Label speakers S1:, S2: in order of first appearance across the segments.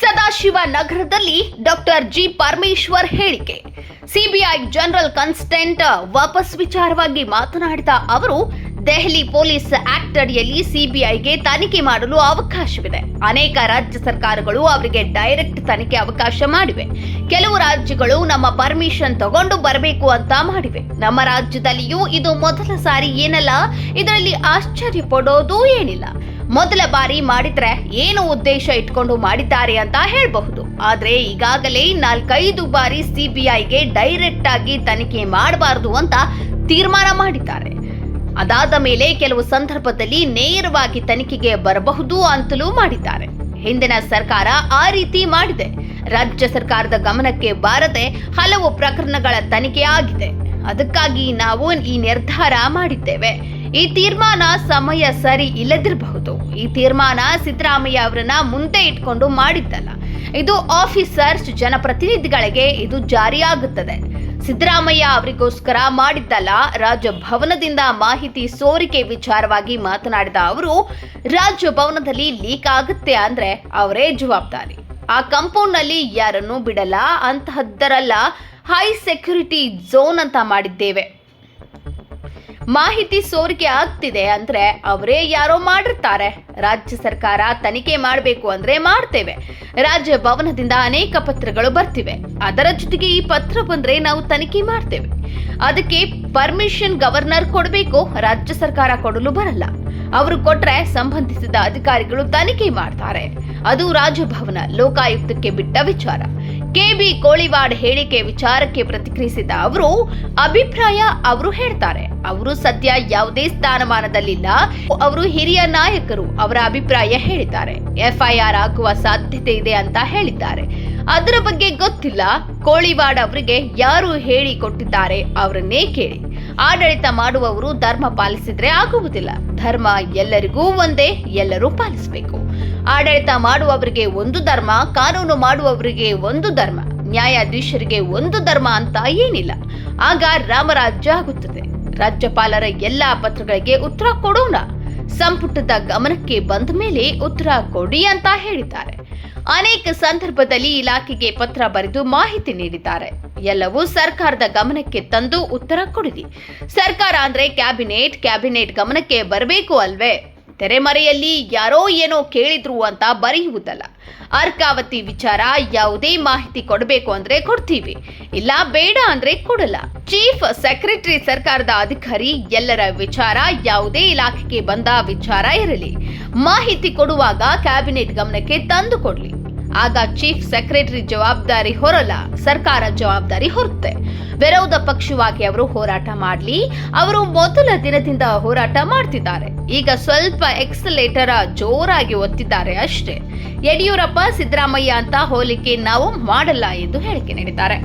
S1: ಸದಾಶಿವ ನಗರದಲ್ಲಿ doctor G Parameshwar ಹೇಳಿಕೆ. CBI general constant ವಾಪಸ್ ವಿಚಾರವಾಗಿ ಮಾತನಾಡಿದ ಅವರು, ದೆಹಲಿ ಪೊಲೀಸ್ ಆಕ್ಟ್ ಅಡಿಯಲ್ಲಿ ಸಿಬಿಐಗೆ ತನಿಖೆ ಮಾಡಲು ಅವಕಾಶವಿದೆ. ಅನೇಕ ರಾಜ್ಯ ಸರ್ಕಾರಗಳು ಅವರಿಗೆ ಡೈರೆಕ್ಟ್ ತನಿಖೆ ಅವಕಾಶ ಮಾಡಿವೆ. ಕೆಲವು ರಾಜ್ಯಗಳು ನಮ್ಮ ಪರ್ಮಿಷನ್ ತಗೊಂಡು ಬರಬೇಕು ಅಂತ ಮಾಡಿವೆ. ನಮ್ಮ ರಾಜ್ಯದಲ್ಲಿಯೂ ಇದು ಮೊದಲ ಸಾರಿ ಏನಲ್ಲ, ಇದರಲ್ಲಿ ಆಶ್ಚರ್ಯ ಪಡೋದು ಏನಿಲ್ಲ. ಮೊದಲ ಬಾರಿ ಮಾಡಿದ್ರೆ ಏನು ಉದ್ದೇಶ ಇಟ್ಕೊಂಡು ಮಾಡಿದ್ದಾರೆ ಅಂತ ಹೇಳಬಹುದು. ಆದ್ರೆ ಈಗಾಗಲೇ ನಾಲ್ಕೈದು ಬಾರಿ ಸಿಬಿಐಗೆ ಡೈರೆಕ್ಟ್ ಆಗಿ ತನಿಖೆ ಮಾಡಬಾರದು ಅಂತ ತೀರ್ಮಾನ ಮಾಡಿದ್ದಾರೆ. ಅದಾದ ಮೇಲೆ ಕೆಲವು ಸಂದರ್ಭದಲ್ಲಿ ನೇರವಾಗಿ ತನಿಖೆಗೆ ಬರಬಹುದು ಅಂತಲೂ ಮಾಡಿದ್ದಾರೆ. ಹಿಂದಿನ ಸರ್ಕಾರ ಆ ರೀತಿ ಮಾಡಿದೆ. ರಾಜ್ಯ ಸರ್ಕಾರದ ಗಮನಕ್ಕೆ ಬಾರದೆ ಹಲವು ಪ್ರಕರಣಗಳ ತನಿಖೆ ಆಗಿದೆ. ಅದಕ್ಕಾಗಿ ನಾವು ಈ ನಿರ್ಧಾರ ಮಾಡಿದ್ದೇವೆ. ಈ ತೀರ್ಮಾನ ಸಮಯ ಸರಿ ಇಲ್ಲದಿರಬಹುದು. ಈ ತೀರ್ಮಾನ ಸಿದ್ದರಾಮಯ್ಯ ಅವರನ್ನ ಮುಂದೆ ಇಟ್ಕೊಂಡು ಮಾಡಿದ್ದಲ್ಲ. ಇದು ಆಫೀಸರ್ಸ್ ಜನಪ್ರತಿನಿಧಿಗಳಿಗೆ ಇದು ಜಾರಿಯಾಗುತ್ತದೆ. ಸಿದ್ದರಾಮಯ್ಯ ಅವರಿಗೋಸ್ಕರ ಮಾಡಿದ್ದಲ್ಲ. ರಾಜಭವನದಿಂದ ಮಾಹಿತಿ ಸೋರಿಕೆ ವಿಚಾರವಾಗಿ ಮಾತನಾಡಿದ ಅವರು, ರಾಜಭವನದಲ್ಲಿ ಲೀಕ್ ಆಗುತ್ತೆ ಅಂದ್ರೆ ಅವರೇ ಜವಾಬ್ದಾರಿ. ಆ ಕಾಂಪೌಂಡ್ನಲ್ಲಿ ಯಾರನ್ನೂ ಬಿಡಲ್ಲ. ಅಂತಹದ್ದರಲ್ಲ ಹೈ ಸೆಕ್ಯೂರಿಟಿ ಝೋನ್ ಅಂತ ಮಾಡಿದ್ದೇವೆ. ಮಾಹಿತಿ ಸೋರಿಕೆ ಆಗ್ತಿದೆ ಅಂದ್ರೆ ಅವರೇ ಯಾರೋ ಮಾಡಿರ್ತಾರೆ. ರಾಜ್ಯ ಸರ್ಕಾರ ತನಿಖೆ ಮಾಡಬೇಕು ಅಂದ್ರೆ ಮಾಡ್ತೇವೆ. ರಾಜ್ಯ ಭವನದಿಂದ ಅನೇಕ ಪತ್ರಗಳು ಬರ್ತಿವೆ. ಅದರ ಜೊತೆಗೆ ಈ ಪತ್ರ ಬಂದ್ರೆ ನಾವು ತನಿಖೆ ಮಾಡ್ತೇವೆ. ಅದಕ್ಕೆ ಪರ್ಮಿಷನ್ ಗವರ್ನರ್ ಕೊಡಬೇಕು, ರಾಜ್ಯ ಸರ್ಕಾರ ಕೊಡಲು ಬರಲ್ಲ. ಅವರು ಕೊಟ್ರೆ ಸಂಬಂಧಿಸಿದ ಅಧಿಕಾರಿಗಳು ತನಿಖೆ ಮಾಡ್ತಾರೆ. ಅದು ರಾಜಭವನ ಲೋಕಾಯುಕ್ತಕ್ಕೆ ಬಿಟ್ಟ ವಿಚಾರ. ಕೆಬಿ ಕೋಳಿವಾಡ್ ಹೇಳಿಕೆ ವಿಚಾರಕ್ಕೆ ಪ್ರತಿಕ್ರಿಯಿಸಿದ ಅವರು, ಅಭಿಪ್ರಾಯ ಅವರು ಹೇಳ್ತಾರೆ. ಅವರು ಸದ್ಯ ಯಾವುದೇ ಸ್ಥಾನಮಾನದಲ್ಲಿಲ್ಲ. ಅವರು ಹಿರಿಯ ನಾಯಕರು ಅವರ ಅಭಿಪ್ರಾಯ ಹೇಳಿದ್ದಾರೆ. ಎಫ್ಐಆರ್ ಆಗುವ ಸಾಧ್ಯತೆ ಇದೆ ಅಂತ ಹೇಳಿದ್ದಾರೆ. ಅದರ ಬಗ್ಗೆ ಗೊತ್ತಿಲ್ಲ. ಕೋಳಿವಾಡ್ ಅವರಿಗೆ ಯಾರು ಹೇಳಿ ಕೊಟ್ಟಿದ್ದಾರೆ ಅವರನ್ನೇ ಕೇಳಿ. ಆಡಳಿತ ಮಾಡುವವರು ಧರ್ಮ ಪಾಲಿಸಿದ್ರೆ ಆಗುವುದಿಲ್ಲ. ಧರ್ಮ ಎಲ್ಲರಿಗೂ ಒಂದೇ, ಎಲ್ಲರೂ ಪಾಲಿಸಬೇಕು. ಆಡಳಿತ ಮಾಡುವವರಿಗೆ ಒಂದು ಧರ್ಮ, ಕಾನೂನು ಮಾಡುವವರಿಗೆ ಒಂದು ಧರ್ಮ, ನ್ಯಾಯಾಧೀಶರಿಗೆ ಒಂದು ಧರ್ಮ ಅಂತ ಏನಿಲ್ಲ. ಆಗ ರಾಮರಾಜ್ಯ ಆಗುತ್ತದೆ. ರಾಜ್ಯಪಾಲರ ಎಲ್ಲಾ ಪತ್ರಗಳಿಗೆ ಉತ್ತರ ಕೊಡೋಣ. ಸಂಪುಟದ ಗಮನಕ್ಕೆ ಬಂದ ಮೇಲೆ ಉತ್ತರ ಕೊಡಿ ಅಂತ ಹೇಳಿದ್ದಾರೆ. ಅನೇಕ ಸಂದರ್ಭದಲ್ಲಿ ಇಲಾಖೆಗೆ ಪತ್ರ ಬರೆದು ಮಾಹಿತಿ ನೀಡಿದ್ದಾರೆ. ಎಲ್ಲವೂ ಸರ್ಕಾರದ ಗಮನಕ್ಕೆ ತಂದು ಉತ್ತರ ಕೊಡಿರಿ. ಸರ್ಕಾರ ಅಂದ್ರೆ ಕ್ಯಾಬಿನೆಟ್ ಕ್ಯಾಬಿನೆಟ್ ಗಮನಕ್ಕೆ ಬರಬೇಕು ಅಲ್ವೇ? ತೆರೆಮರೆಯಲ್ಲಿ ಯಾರೋ ಏನೋ ಕೇಳಿದ್ರು ಅಂತ ಬರೆಯುವುದಲ್ಲ. ಅರ್ಕಾವತಿ ವಿಚಾರ ಯಾವುದೇ ಮಾಹಿತಿ ಕೊಡಬೇಕು ಅಂದ್ರೆ ಕೊಡ್ತೀವಿ. ಇಲ್ಲ ಬೇಡ ಅಂದ್ರೆ ಕೊಡಲ್ಲ. ಚೀಫ್ ಸೆಕ್ರೆಟರಿ ಸರ್ಕಾರದ ಅಧಿಕಾರಿ ಎಲ್ಲರ ವಿಚಾರ ಯಾವುದೇ ಇಲಾಖೆಗೆ ಬಂದ ವಿಚಾರ ಇರಲಿ. ಮಾಹಿತಿ ಕೊಡುವಾಗ ಕ್ಯಾಬಿನೆಟ್ ಗಮನಕ್ಕೆ ತಂದು ಕೊಡ್ಲಿ. ಆಗ ಚೀಫ್ ಸೆಕ್ರೆಟರಿ ಜವಾಬ್ದಾರಿ ಹೊರಲ್ಲ ಸರ್ಕಾರ ಜವಾಬ್ದಾರಿ ಹೊರುತ್ತೆ. ವಿರೋಧ ಪಕ್ಷವಾಗಿ ಅವರು ಹೋರಾಟ ಮಾಡಲಿ ಅವರು ಮೊದಲ ದಿನದಿಂದ ಹೋರಾಟ ಮಾಡ್ತಿದ್ದಾರೆ. ಈಗ ಸ್ವಲ್ಪ ಎಕ್ಸಲೇಟರ ಜೋರಾಗಿ ಒತ್ತಿದ್ದಾರೆ ಅಷ್ಟೇ. ಯಡಿಯೂರಪ್ಪ ಸಿದ್ದರಾಮಯ್ಯ ಅಂತ ಹೋಲಿಕೆ ನಾವು ಮಾಡಲ್ಲ ಎಂದು ಹೇಳಿಕೆ ನೀಡಿದ್ದಾರೆ.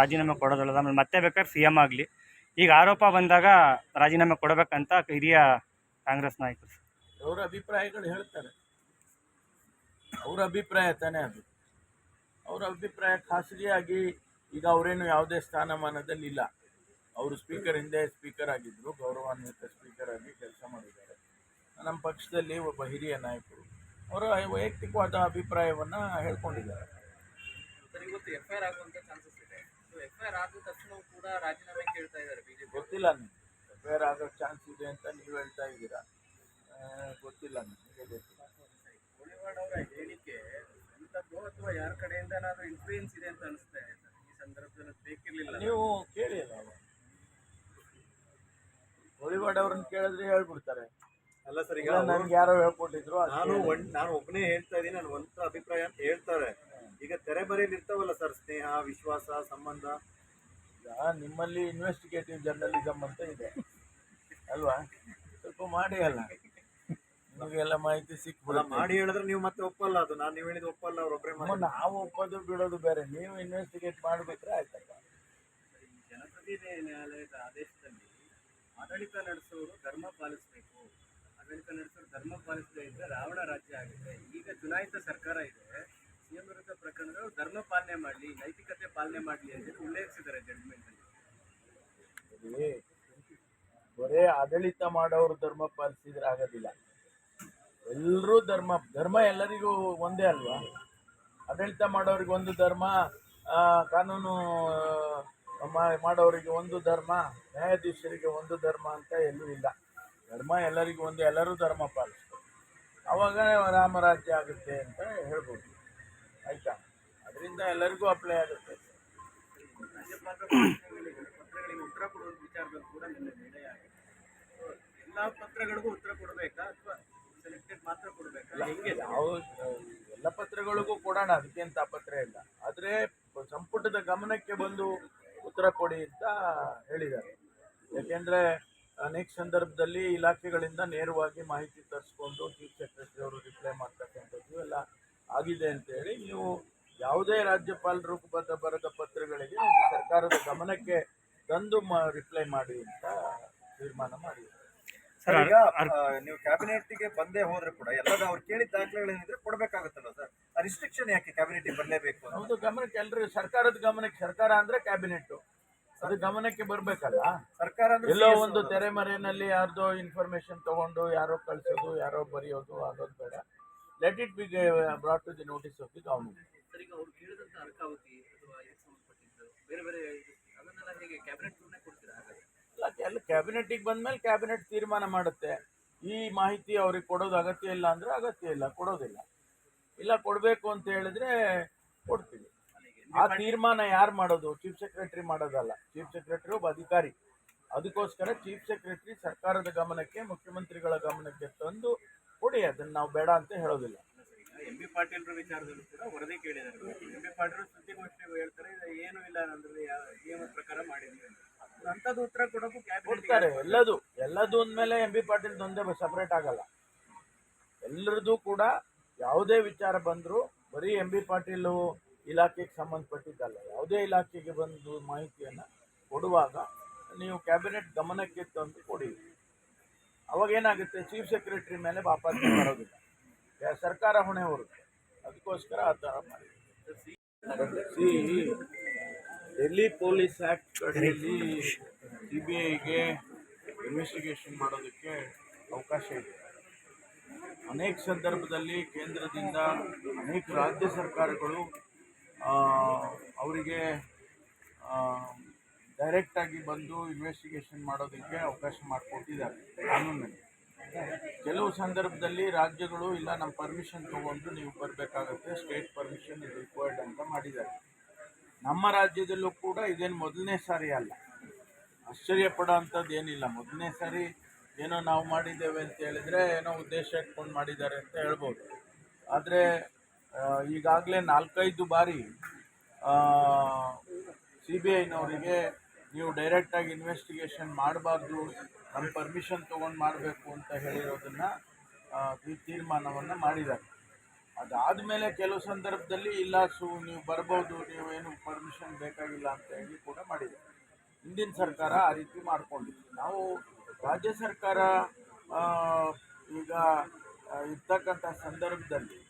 S2: ರಾಜೀನಾಮೆ ಕೊಡೋದಲ್ಲ ಆಮೇಲೆ ಮತ್ತೆ ಬೇಕಾದ್ರೆ ಸಿ ಎಂ ಆಗಲಿ. ಈಗ ಆರೋಪ ಬಂದಾಗ ರಾಜೀನಾಮೆ ಕೊಡಬೇಕಂತ ಹಿರಿಯ ಕಾಂಗ್ರೆಸ್ ನಾಯಕರು.
S3: ಅವರ ಅಭಿಪ್ರಾಯಗಳು ಹೇಳ್ತಾರೆ. ಅವರ ಅಭಿಪ್ರಾಯ ತಾನೇ ಅದು. ಅವರ ಅಭಿಪ್ರಾಯ ಖಾಸಗಿಯಾಗಿ ಈಗ ಅವರೇನು ಯಾವುದೇ ಸ್ಥಾನಮಾನದಲ್ಲಿ ಇಲ್ಲ. ಅವರು ಸ್ಪೀಕರ್ ಹಿಂದೆ ಸ್ಪೀಕರ್ ಆಗಿದ್ದರು ಗೌರವಾನ್ವಿತ ಸ್ಪೀಕರ್ ಆಗಿ ಕೆಲಸ ಮಾಡಿದ್ದಾರೆ. ನಮ್ಮ ಪಕ್ಷದಲ್ಲಿ ಒಬ್ಬ ಹಿರಿಯ ನಾಯಕರು ಅವರ ವೈಯಕ್ತಿಕವಾದ ಅಭಿಪ್ರಾಯವನ್ನು ಹೇಳ್ಕೊಂಡಿದ್ದಾರೆ.
S4: ಗೊತ್ತಿಲ್ಲ ಇವತ್ತು ಎಫ್ ಐ ಆರ್ ಆಗುವಂತ ಚಾನ್ಸಸ್ ಇದೆ. ಸೊ ಎಫ್ ಆದ ತಕ್ಷಣ ಕೂಡ ರಾಜೀನಾಮೆ ಕೇಳ್ತಾ ಇದ್ದಾರೆ ಬಿಜೆಪಿ
S3: ಗೊತ್ತಿಲ್ಲ ನೀವು ಎಫ್ಐಆರ್ ಆಗೋ ಚಾನ್ಸ್ ಇದೆ ಅಂತ ನೀವು ಹೇಳ್ತಾ ಇದ್ದೀರಾ? ಗೊತ್ತಿಲ್ಲ ನಿಮಗೆ. ಗೊತ್ತಿಲ್ಲ
S4: ಕೋಳಿವಾಡ್ ಅವರ ಹೇಳಿಕೆ ಇಂಥದ್ದು ಅಥವಾ ಯಾರ ಕಡೆಯಿಂದ ಏನಾದ್ರು ಇನ್ಫ್ಲೂಯೆನ್ಸ್ ಇದೆ ಅಂತ ಅನಿಸ್ತಾ ಇದೆ ಸರ್? ಈ ಸಂದರ್ಭದಲ್ಲಿ ಬೇಕಿರಲಿಲ್ಲ.
S3: ನೀವು ಕೇಳಿ. ಕೋಳಿವಾಡ್ ಅವ್ರನ್ನ ಕೇಳಿದ್ರೆ ಹೇಳ್ಬಿಡ್ತಾರೆ.
S5: ಅಲ್ಲ ಸರ್ ಈಗ
S3: ನನ್ಗೆ ಯಾರೋ ಹೇಳ್ಕೊಟ್ಟಿದ್ರು
S5: ನಾನು. ಒಂದ್ ನಾನು ಒಬ್ಬನೇ ಹೇಳ್ತಾ ಇದ್ದೀನಿ ನಾನು ಒಂದ್ ಅಭಿಪ್ರಾಯ ಅಂತ ಹೇಳ್ತಾರೆ. ಈಗ ತೆರೆ ಬರೆಯಲ್ಲಿ ಇರ್ತಾವಲ್ಲ ಸರ್ ಸ್ನೇಹ ವಿಶ್ವಾಸ ಸಂಬಂಧ?
S3: ಈಗ ನಿಮ್ಮಲ್ಲಿ ಇನ್ವೆಸ್ಟಿಗೇಟಿವ್ ಜರ್ನಲಿಸಮ್ ಅಂತ ಇದೆ. ಅಲ್ವಾ? ಸ್ವಲ್ಪ ಮಾಡಿ ಅಲ್ಲ. ನಿಮಗೆಲ್ಲ ಮಾಹಿತಿ
S5: ಅಲ್ಲ ಮಾಡಿ ಹೇಳಿದ್ರೆ ನೀವು ಮತ್ತೆ ಒಪ್ಪಲ್ಲ ಅದು. ನಾನು ನೀವು ಹೇಳಿದ ಒಪ್ಪಲ್ಲ ಅವ್ರು ಒಬ್ಬರೇ
S3: ಮಾಡಿ ನಾವು ಒಪ್ಪೋದು ಬಿಡೋದು ಬೇರೆ. ನೀವು ಇನ್ವೆಸ್ಟಿಗೇಟ್ ಮಾಡ್ಬೇಕ್ರೆ ಆಯ್ತಲ್ಲ
S4: ಜನಪ್ರತಿನಿಧಿ ನ್ಯಾಯಾಲಯದ ಆದೇಶದಲ್ಲಿ ಆಡಳಿತ ನಡೆಸೋರು ಧರ್ಮ ಪಾಲಿಸಬೇಕು. ಆಡಳಿತ ನಡೆಸೋರು ಧರ್ಮ ಪಾಲಿಸದೇ ಇದ್ರೆ ರಾವಣ ರಾಜ್ಯ ಆಗಿದೆ ಈಗ ಚುನಾಯಿತ ಸರ್ಕಾರ ಇದೆ. ಸಿಎಂ ವಿರುದ್ಧ ಪ್ರಕರಣಗಳು ಧರ್ಮ ಪಾಲನೆ ಮಾಡಲಿ ನೈತಿಕತೆ ಪಾಲನೆ ಮಾಡಲಿ ಅಂತ ಉಲ್ಲೇಖಿಸಿದ್ದಾರೆ ಜಡ್ಜ್ಮೆಂಟ್ ಅಲ್ಲಿ
S3: ಬರೀ ಬರೇ ಆಡಳಿತ ಮಾಡೋರು ಧರ್ಮ ಪಾಲಿಸಿದ್ರೆ ಆಗೋದಿಲ್ಲ. ಎಲ್ಲರೂ ಧರ್ಮ ಧರ್ಮ ಎಲ್ಲರಿಗೂ ಒಂದೇ ಅಲ್ವಾ? ಆಡಳಿತ ಮಾಡೋರಿಗೆ ಒಂದು ಧರ್ಮ ಕಾನೂನು ಮಾಡೋರಿಗೆ ಒಂದು ಧರ್ಮ, ನ್ಯಾಯಾಧೀಶರಿಗೆ ಒಂದು ಧರ್ಮ ಅಂತ ಎಲ್ಲೂ ಇಲ್ಲ. ಧರ್ಮ ಎಲ್ಲರಿಗೂ ಒಂದು, ಎಲ್ಲರೂ ಧರ್ಮ ಪಾಲಿಸ್ತಾರೆ ಆವಾಗ ರಾಮರಾಜ್ಯ ಆಗುತ್ತೆ ಅಂತ ಹೇಳ್ಬೋದು. ಆಯ್ತಾ? ಅದರಿಂದ ಎಲ್ಲರಿಗೂ ಅಪ್ಲೈ ಆಗುತ್ತೆ.
S4: ಉತ್ತರ ಕೊಡುವ ವಿಚಾರದಲ್ಲಿ ಕೂಡ ಎಲ್ಲಾ ಪತ್ರಗಳಿಗೂ ಉತ್ತರ ಕೊಡಬೇಕಾ ಅಥವಾ ಸೆಲೆಕ್ಟೆಡ್ ಮಾತ್ರ ಕೊಡಬೇಕಾ ಹೆಂಗೆ
S3: ಯಾವ ಎಲ್ಲ ಪತ್ರಗಳಿಗೂ ಕೊಡೋಣ ಅದಕ್ಕೇನು ಪತ್ರ ಇಲ್ಲ. ಆದರೆ ಸಂಪುಟದ ಗಮನಕ್ಕೆ ಬಂದು ಉತ್ತರ ಕೊಡಿ ಅಂತ ಹೇಳಿದ್ದಾರೆ. ಯಾಕೆಂದರೆ ಅನೇಕ ಸಂದರ್ಭದಲ್ಲಿ ಇಲಾಖೆಗಳಿಂದ ನೇರವಾಗಿ ಮಾಹಿತಿ ತರಿಸ್ಕೊಂಡು ಚೀಫ್ ಸೆಕ್ರೆಟರಿ ಅವರು ರಿಪ್ಲೈ ಮಾಡ್ತಕ್ಕಂಥದ್ದು ಎಲ್ಲ ಆಗಿದೆ ಅಂತ ಹೇಳಿ ನೀವು ಯಾವುದೇ ರಾಜ್ಯಪಾಲರು ಬದ ಬರದ ಪತ್ರಗಳಿಗೆ ಸರ್ಕಾರದ ಗಮನಕ್ಕೆ ತಂದು ಮ ರಿಪ್ಲೈ ಮಾಡಿ ಅಂತ ತೀರ್ಮಾನ ಮಾಡಿದ್ದಾರೆ.
S2: ಸರ್
S5: ಈಗ ನೀವು ಕ್ಯಾಬಿನೆಟ್ಗೆ ಬಂದೇ ಹೋದ್ರೆ ಕೂಡ ಎಲ್ಲದ ಅವ್ರು ಕೇಳಿದ ದಾಖಲೆಗಳೇನಿದ್ರೆ ಕೊಡಬೇಕಾಗುತ್ತಲ್ಲ ಸರ್? ಆ ರಿಸ್ಟ್ರಿಕ್ಷನ್ ಯಾಕೆ ಕ್ಯಾಬಿನೆಟ್ಗೆ ಬರಲೇಬೇಕು
S3: ಹೌದು ಗಮನಕ್ಕೆ ಎಲ್ಲರೂ ಸರ್ಕಾರದ ಗಮನಕ್ಕೆ ಸರ್ಕಾರ ಅಂದ್ರೆ ಕ್ಯಾಬಿನೆಟ್ ಅದು ಗಮನಕ್ಕೆ ಬರ್ಬೇಕಲ್ಲ?
S5: ಸರ್ಕಾರ ಅಂದ್ರೆ
S3: ಎಲ್ಲೋ ಒಂದು. ತೆರೆಮರೆಯಲ್ಲಿ ಯಾರ್ದೋ ಇನ್ಫಾರ್ಮೇಶನ್ ತಗೊಂಡು ಯಾರೋ ಕಳ್ಸೋದು ಯಾರೋ ಬರೆಯೋದು ಆಗೋದು ಬೇಡ. Let it be brought to the notice of the government
S4: sir ಈಗ ಅವ್ರು ಕೇಳಿದಂತ ಅರ್ಕಾವತಿ ಅಥವಾ ಇದಕ್ಕೆ ಸಂಬಂಧಪಟ್ಟಿದ್ದು ಬೇರೆ ಬೇರೆ ಇದು- ಅದನ್ನೆಲ್ಲ ಹೇಗೆ ಕ್ಯಾಬಿನೆಟ್ ರೂಮ್ನೇ ಕೊಡ್ತೀರಾ ಹಾಗಾದ್ರೆ
S3: ಇಲ್ಲ ಎಲ್ಲ ಕ್ಯಾಬಿನೆಟಿಗೆ ಬಂದ್ಮೇಲೆ ಕ್ಯಾಬಿನೆಟ್ ತೀರ್ಮಾನ ಮಾಡುತ್ತೆ. ಈ ಮಾಹಿತಿ ಅವ್ರಿಗೆ ಕೊಡೋದು ಅಗತ್ಯ ಇಲ್ಲ ಅಂದ್ರೆ ಅಗತ್ಯ ಇಲ್ಲ, ಕೊಡೋದಿಲ್ಲ. ಇಲ್ಲ, ಕೊಡಬೇಕು ಅಂತ ಹೇಳಿದ್ರೆ ಕೊಡ್ತೀವಿ. ಆ ತೀರ್ಮಾನ ಯಾರು ಮಾಡೋದು? ಚೀಫ್ ಸೆಕ್ರೆಟರಿ ಮಾಡೋದಲ್ಲ. ಚೀಫ್ ಸೆಕ್ರೆಟರಿ ಒಬ್ಬ ಅಧಿಕಾರಿ. ಅದಕ್ಕೋಸ್ಕರ ಚೀಫ್ ಸೆಕ್ರೆಟರಿ ಸರ್ಕಾರದ ಗಮನಕ್ಕೆ, ಮುಖ್ಯಮಂತ್ರಿಗಳ ಗಮನಕ್ಕೆ ತಂದು ಕೊಡಿ. ಅದನ್ನ ನಾವು ಬೇಡ ಅಂತ ಹೇಳೋದಿಲ್ಲ.
S4: ಎಂ ಬಿ ವಿಚಾರದಲ್ಲೂ ಕೂಡ ವರದಿ ಪಾಟೀಲ್ ಸುದ್ದಿಗೋಷ್ಠಿ ಹೇಳ್ತಾರೆ ಏನು ಇಲ್ಲ ನಿಯಮದ ಪ್ರಕಾರ ಮಾಡಿದ್ವಿ ಅಂತ. ಅಂಥದ್ದು ಉತ್ತರ ಕೊಡೋಕ್ಕೂ
S3: ಕೊಡ್ತಾರೆ ಎಲ್ಲದು. ಎಲ್ಲದು ಅಂದಮೇಲೆ ಎಂ ಬಿ ಪಾಟೀಲ್ ಒಂದೇ ಸಪ್ರೇಟ್ ಆಗಲ್ಲ. ಎಲ್ಲರದು ಕೂಡ ಯಾವುದೇ ವಿಚಾರ ಬಂದರೂ ಬರೀ ಎಂ ಬಿ ಪಾಟೀಲು ಇಲಾಖೆಗೆ ಸಂಬಂಧಪಟ್ಟಿದ್ದಲ್ಲ. ಯಾವುದೇ ಇಲಾಖೆಗೆ ಬಂದು ಮಾಹಿತಿಯನ್ನು ಕೊಡುವಾಗ ನೀವು ಕ್ಯಾಬಿನೆಟ್ ಗಮನಕ್ಕೆ ತಂದು ಕೊಡಿ. ಅವಾಗ ಏನಾಗುತ್ತೆ? ಚೀಫ್ ಸೆಕ್ರೆಟರಿ ಮೇಲೆ ವಾಪಸ್ ಬರೋದಿಲ್ಲ. ಯಾ- ಸರ್ಕಾರ ಹೊಣೆ ಹೊರುತ್ತೆ ಅದಕ್ಕೋಸ್ಕರ ಆ ಥರ ಮಾಡಿ ಸಿ ಡೆಲ್ಲಿ ಪೊಲೀಸ್ ಆ್ಯಕ್ಟ್ ಅಡಿಯಲ್ಲಿ ಸಿ ಬಿ ಐಗೆ ಇನ್ವೆಸ್ಟಿಗೇಷನ್ ಮಾಡೋದಕ್ಕೆ ಅವಕಾಶ ಇದೆ. ಅನೇಕ ಸಂದರ್ಭದಲ್ಲಿ ಕೇಂದ್ರದಿಂದ ಅನೇಕ ರಾಜ್ಯ ಸರ್ಕಾರಗಳು ಅವರಿಗೆ ಡೈರೆಕ್ಟಾಗಿ ಬಂದು ಇನ್ವೆಸ್ಟಿಗೇಷನ್ ಮಾಡೋದಕ್ಕೆ ಅವಕಾಶ ಮಾಡಿಕೊಟ್ಟಿದ್ದಾರೆ ಕಾನೂನಲ್ಲಿ. ಕೆಲವು ಸಂದರ್ಭದಲ್ಲಿ ರಾಜ್ಯಗಳು ಇಲ್ಲ ನಮ್ಮ ಪರ್ಮಿಷನ್ ತೊಗೊಂಡು ನೀವು ಬರಬೇಕಾಗತ್ತೆ ಸ್ಟೇಟ್ ಪರ್ಮಿಷನ್ ಇಸ್ ರಿಕ್ವೈರ್ಡ್ ಅಂತ ಮಾಡಿದ್ದಾರೆ. ನಮ್ಮ ರಾಜ್ಯದಲ್ಲೂ ಕೂಡ ಇದೇನು ಮೊದಲನೇ ಸಾರಿ ಅಲ್ಲ. ಆಶ್ಚರ್ಯ ಪಡೋ ಏನಿಲ್ಲ. ಮೊದಲನೇ ಸಾರಿ ಏನೋ ನಾವು ಮಾಡಿದ್ದೇವೆ ಅಂತ ಹೇಳಿದರೆ ಏನೋ ಉದ್ದೇಶ ಇಟ್ಕೊಂಡು ಮಾಡಿದ್ದಾರೆ ಅಂತ ಹೇಳ್ಬೋದು. ಆದರೆ ಈಗಾಗಲೇ ನಾಲ್ಕೈದು ಬಾರಿ ಸಿ ಬಿ ಐನವರಿಗೆ ನೀವು ಡೈರೆಕ್ಟಾಗಿ ಇನ್ವೆಸ್ಟಿಗೇಷನ್ ಮಾಡಬಾರ್ದು ನಮ್ಮ ಪರ್ಮಿಷನ್ ತೊಗೊಂಡು ಮಾಡಬೇಕು ಅಂತ ಹೇಳಿರೋದನ್ನು ಈ ತೀರ್ಮಾನವನ್ನು ಮಾಡಿದ್ದಾರೆ. ಅದಾದಮೇಲೆ ಕೆಲವು ಸಂದರ್ಭದಲ್ಲಿ, ಇಲ್ಲ ಸು, ನೀವು ಬರ್ಬೋದು, ನೀವು ಏನು ಪರ್ಮಿಷನ್ ಬೇಕಾಗಿಲ್ಲ ಅಂತ ಹೇಳಿ ಕೂಡ ಮಾಡಿದೆ. ಹಿಂದಿನ ಸರ್ಕಾರ ಆ ರೀತಿ ಮಾಡಿಕೊಂಡಿತ್ತು ನಾವು ರಾಜ್ಯ ಸರ್ಕಾರ ಈಗ ಇರ್ತಕ್ಕಂಥ ಸಂದರ್ಭದಲ್ಲಿ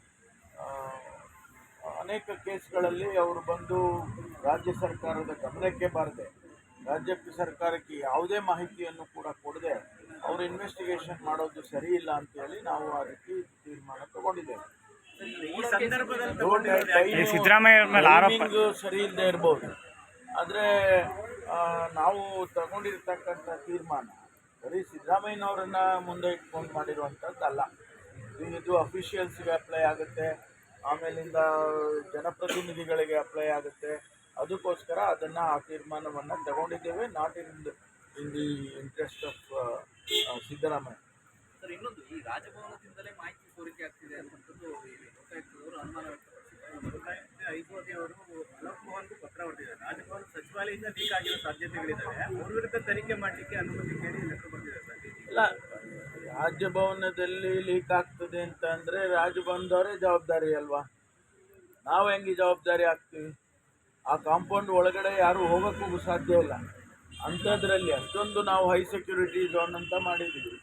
S3: ಅನೇಕ ಕೇಸ್ಗಳಲ್ಲಿ ಅವರು ಬಂದು ರಾಜ್ಯ ಸರ್ಕಾರದ ಗಮನಕ್ಕೆ ಬಾರದೆ ರಾಜ್ಯ ಸರ್ಕಾರಕ್ಕೆ ಯಾವುದೇ ಮಾಹಿತಿಯನ್ನು ಕೂಡ ಕೊಡದೆ ಅವರು ಇನ್ವೆಸ್ಟಿಗೇಷನ್ ಮಾಡೋದು ಸರಿ ಇಲ್ಲ ಅಂತೇಳಿ ನಾವು ಆ ರೀತಿ ತೀರ್ಮಾನ ತಗೊಂಡಿದ್ದೇವೆ.
S4: ಈ ಸಂದರ್ಭದಲ್ಲಿ
S3: ನೋಡಿ,
S4: ತಗೊಂಡಿರೋದು ಯಾಕೆ?
S2: ಸಿದ್ದರಾಮಯ್ಯ ಮೇಲೆ ಆರೋಪ.
S3: ಸರಿ ಇಲ್ಲದೆ ಇರ್ಬೋದು. ಆದರೆ ನಾವು ತಗೊಂಡಿರ್ತಕ್ಕಂಥ ತೀರ್ಮಾನ ಬರೀ ಸಿದ್ದರಾಮಯ್ಯನವರನ್ನ ಮುಂದೆ ಇಟ್ಕೊಂಡು ಮಾಡಿರುವಂಥದ್ದಲ್ಲ. ಇದು ಅಫಿಷಿಯಲ್ಸ್ಗೆ ಅಪ್ಲೈ ಆಗುತ್ತೆ. ಆಮೇಲಿಂದ ಜನಪ್ರತಿನಿಧಿಗಳಿಗೆ ಅಪ್ಲೈ ಆಗುತ್ತೆ. ಅದಕ್ಕೋಸ್ಕರ ಅದನ್ನು ಆ ತೀರ್ಮಾನವನ್ನು ತಗೊಂಡಿದ್ದೇವೆ. Not in in the interest of Siddaramaiah.
S4: Sir ಇನ್ನೊಂದು ಈ ರಾಜಭವನದಿಂದಲೇ ಮಾಹಿತಿ ಸೋರಿಕೆ ಆಗ್ತಿದೆ ಅನ್ನುವಂಥದ್ದು ಲೋಕಾಯುಕ್ತದವರು ಅನುಮಾನ ವ್ಯಕ್ತಪಡಿಸಿದ್ದಾರೆ. ಲೋಕಾಯುಕ್ತ ಐದುವರೆ ಅವರು ಅಲೋಕ್ ಮೋಹನ್ಗೂ ಪತ್ರ ಹೊರಟಿದ್ದಾರೆ. ರಾಜಭವನ ಸಚಿವಾಲಯದಿಂದ ಲೀಕ್ ಆಗಿರೋ ಸಾಧ್ಯತೆಗಳಿದ್ದಾವೆ. ಅವ್ರ ವಿರುದ್ಧ ತನಿಖೆ ಮಾಡಲಿಕ್ಕೆ ಅನುಮತಿ ಕೇಳಿ ಲೆಕ್ಕ ಬರ್ತಿದ್ದಾರೆ ಸರ್.
S3: ಇಲ್ಲ ರಾಜಭವನದಲ್ಲಿ ಲೀಕ್ ಆಗ್ತದೆ ಅಂತ ಅಂದರೆ ರಾಜಭವನದವರೇ ಜವಾಬ್ದಾರಿ ಅಲ್ವಾ? ನಾವು ಹೆಂಗೆ ಜವಾಬ್ದಾರಿ ಆಗ್ತೀವಿ ಆ ಕಾಂಪೌಂಡ್ ಒಳಗಡೆ ಯಾರು ಹೋಗೋಕ್ಕೂ ಸಾಧ್ಯ ಇಲ್ಲ. ಅಂಥದ್ರಲ್ಲಿ ಅಷ್ಟೊಂದು ನಾವು ಹೈ ಸೆಕ್ಯೂರಿಟಿ ಝೋನ್ ಅಂತ ಮಾಡಿದ್ದೀವಿ.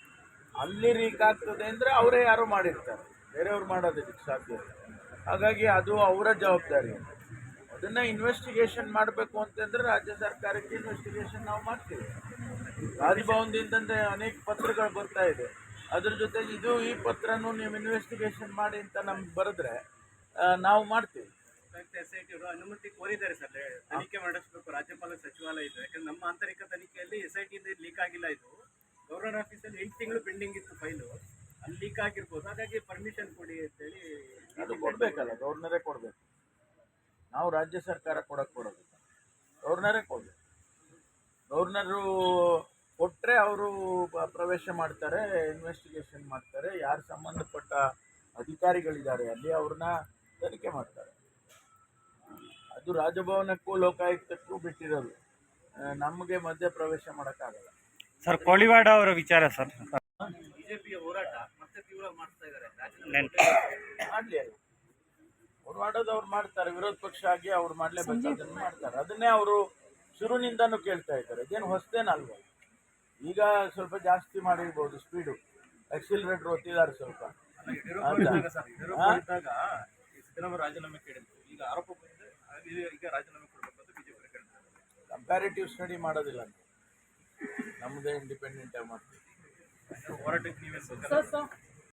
S3: ಅಲ್ಲಿ ರೀಕ್ ಆಗ್ತದೆ ಅಂದರೆ ಅವರೇ ಯಾರೋ ಮಾಡಿರ್ತಾರೆ. ಬೇರೆಯವ್ರು ಮಾಡೋದಕ್ಕೆ ಸಾಧ್ಯ ಹಾಗಾಗಿ ಅದು ಅವರ ಜವಾಬ್ದಾರಿ. ಅದನ್ನು ಇನ್ವೆಸ್ಟಿಗೇಷನ್ ಮಾಡಬೇಕು ಅಂತಂದರೆ ರಾಜ್ಯ ಸರ್ಕಾರಕ್ಕೆ ಇನ್ವೆಸ್ಟಿಗೇಷನ್ ನಾವು ಮಾಡ್ತೀವಿ. ರಾಜಭವನದಿಂದಂದರೆ ಅನೇಕ ಪತ್ರಗಳು ಬರ್ತಾ ಇದೆ. ಅದ್ರ ಜೊತೆಗೆ ಇದು ಈ ಪತ್ರನೂ ನೀವು ಇನ್ವೆಸ್ಟಿಗೇಷನ್ ಮಾಡಿ ಅಂತ ನಮ್ಗೆ ಬರೆದ್ರೆ ನಾವು ಮಾಡ್ತೀವಿ.
S4: ಅನುಮತಿ ಕೋರಿದ್ದಾರೆ ಸರ್. ತನಿಖೆ ಮಾಡಿಸ್ಬೇಕು. ರಾಜ್ಯಪಾಲ ಸಚಿವಾಲಯ ಇದೆ. ಯಾಕಂದ್ರೆ ನಮ್ಮ ಆಂತರಿಕ ತನಿಖೆಯಲ್ಲಿ ಎಸ್ ಐ ಟಿಯಿಂದ ಲೀಕ್ ಆಗಿಲ್ಲ ಇದು. ಗವರ್ನರ್ ಆಫೀಸಲ್ಲಿ ಎಂಟು ತಿಂಗಳು ಪೆಂಡಿಂಗ್ ಇತ್ತು ಫೈಲು. ಅಲ್ಲಿ ಲೀಕ್ ಆಗಿರ್ಬೋದು. ಹಾಗಾಗಿ ಪರ್ಮಿಷನ್ ಕೊಡಿ ಅಂತೇಳಿ
S3: ಅದು ಕೊಡಬೇಕಲ್ಲ, ಗೌರ್ನರೇ ಕೊಡಬೇಕು. ನಾವು ರಾಜ್ಯ ಸರ್ಕಾರ ಕೊಡಕ್ ಕೊಡೋದು ಗೌರ್ನರೇ ಕೊಡಬೇಕು. ಗೌರ್ನರು ಕೊಟ್ಟರೆ ಅವರು ಪ್ರವೇಶ ಮಾಡ್ತಾರೆ ಇನ್ವೆಸ್ಟಿಗೇಷನ್ ಮಾಡ್ತಾರೆ. ಯಾರು ಸಂಬಂಧಪಟ್ಟ ಅಧಿಕಾರಿಗಳಿದ್ದಾರೆ, ಅಲ್ಲಿ ಅವ್ರನ್ನ ತನಿಖೆ ಮಾಡ್ತಾರೆ. ಅದು ರಾಜಭವನಕ್ಕೂ ಲೋಕಾಯುಕ್ತಕ್ಕೂ ಬಿಟ್ಟಿರೋದು. ನಮಗೆ ಮಧ್ಯ ಪ್ರವೇಶ ಮಾಡೋಕ್ಕಾಗಲ್ಲ.
S2: ಸರ್ ಕೋಳಿವಾಡ ಅವರ ವಿಚಾರ ಸರ್.
S4: ಬಿಜೆಪಿಯ ಹೋರಾಟ ಮತ್ತೆ ತೀವ್ರ ಮಾಡ್ತಾ ಇದ್ದಾರೆ.
S2: ನೆನ್-
S3: ಮಾಡ್ಲಿ ಅಲ್ಲ ಅವ್ರು ಮಾಡೋದು ಅವ್ರು ಮಾಡ್ತಾರೆ ವಿರೋಧ ಪಕ್ಷ ಆಗಿ ಅವ್ರು ಮಾಡ್ಲೇಬೇಕು ಅದನ್ನ ಮಾಡ್ತಾರೆ. ಅದನ್ನೇ ಅವರು ಶುರುನಿಂದನೂ ಕೇಳ್ತಾ ಇದ್ದಾರೆ. ಇದೇನು ಹೊಸದೇನಲ್ವ? ಈಗ ಸ್ವಲ್ಪ ಜಾಸ್ತಿ ಮಾಡಿರ್ಬೋದು ಸ್ಪೀಡು ಎಕ್ಸಿಲರೇಟರ್ ಒತ್ತಿದ್ದಾರೆ ಸ್ವಲ್ಪ.
S4: ರಾಜೀನಾಮೆ ಕೇಳಿದ್ರು. ಈಗ ಆರೋಪ ಬಂದಿದೆ ಈಗ ರಾಜೀನಾಮೆ ಕೊಡಬೇಕು ಬಿಜೆಪಿ ಕೇಳ್ತಾರೆ
S3: ಕಂಪ್ಯಾರಿಟಿವ್ ಸ್ಟಡಿ ಮಾಡೋದಿಲ್ಲ ಅಂತ. ನಮ್ಮದೇ ಇಂಡಿಪೆಂಡೆಂಟ್ ಆಗಿ ಮಾಡ್ತೀವಿ.
S4: ಹೋರಾಟಕ್ಕೆ ನೀವೇನು